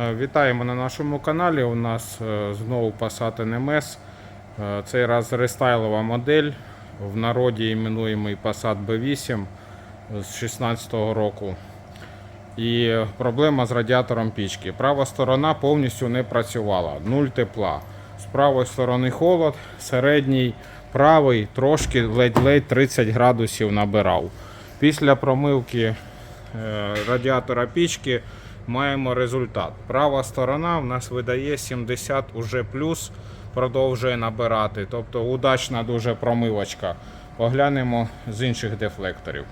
Е, Вітаємо на нашому каналі. У нас е, знову Passat NMS. Е, Цей раз рестайлова модель. В народі іменуємий Passat B8 з 2016 року. І проблема з радіатором пічки. Права сторона повністю не працювала, нуль тепла. З правої сторони холод, середній правий трошки ледь-ледь 30 градусів набирав. Після промивки радіатора пічки маємо результат. Права сторона в нас видає 70 уже плюс, продовжує набирати. Тобто удачна дуже промивочка. Поглянемо з інших дефлекторів.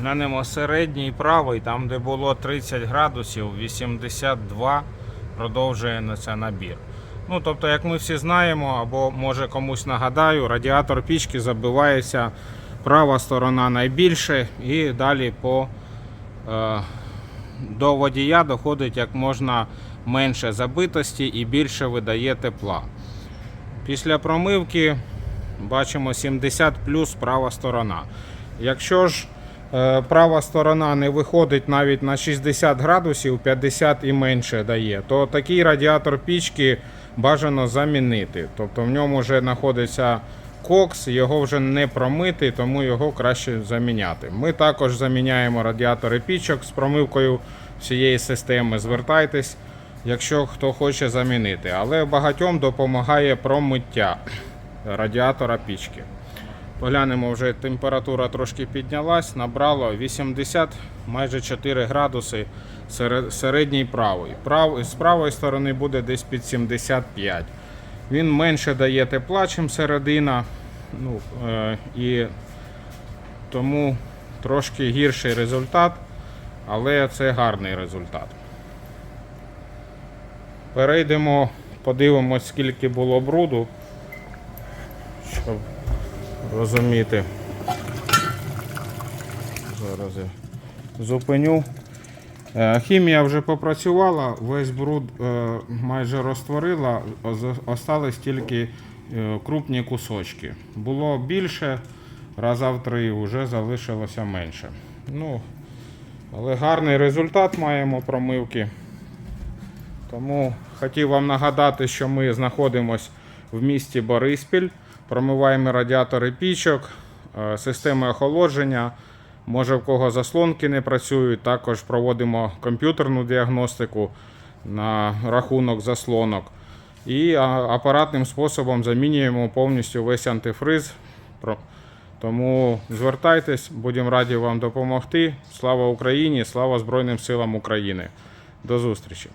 Глянемо середній правий, там де було 30 градусів, 82 продовжує на набір. Ну, тобто, як ми всі знаємо, або може комусь нагадаю, радіатор пічки забивається права сторона найбільше і далі по, е, до водія доходить як можна менше забитості і більше видає тепла. Після промивки бачимо 70 плюс права сторона. Якщо ж е, права сторона не виходить навіть на 60 градусів, 50 і менше дає, то такий радіатор пічки бажано замінити. Тобто в ньому вже знаходиться кокс, його вже не промити, тому його краще заміняти. Ми також заміняємо радіатори пічок з промивкою всієї системи. Звертайтесь, якщо хто хоче замінити. Але багатьом допомагає промиття радіатора пічки. Поглянемо, вже температура трошки піднялась, набрало 80, майже 4 градуси серед- середній правий. Прав, з правої сторони буде десь під 75. Він менше дає тепла, ніж середина. Ну, е, і тому трошки гірший результат, але це гарний результат. Перейдемо, подивимось, скільки було бруду, щоб розуміти. Зараз я зупиню. Е, Хімія вже попрацювала, весь бруд е, майже розтворила, остались тільки е, крупні кусочки. Було більше, раза в три, вже залишилося менше. Ну, але гарний результат маємо промивки. Тому хотів вам нагадати, що ми знаходимося в місті Бориспіль, промиваємо радіатори пічок, системи охолодження. Може, в кого заслонки не працюють, також проводимо комп'ютерну діагностику на рахунок заслонок. І апаратним способом замінюємо повністю весь антифриз. Тому звертайтесь, будемо раді вам допомогти. Слава Україні! Слава Збройним силам України! До зустрічі!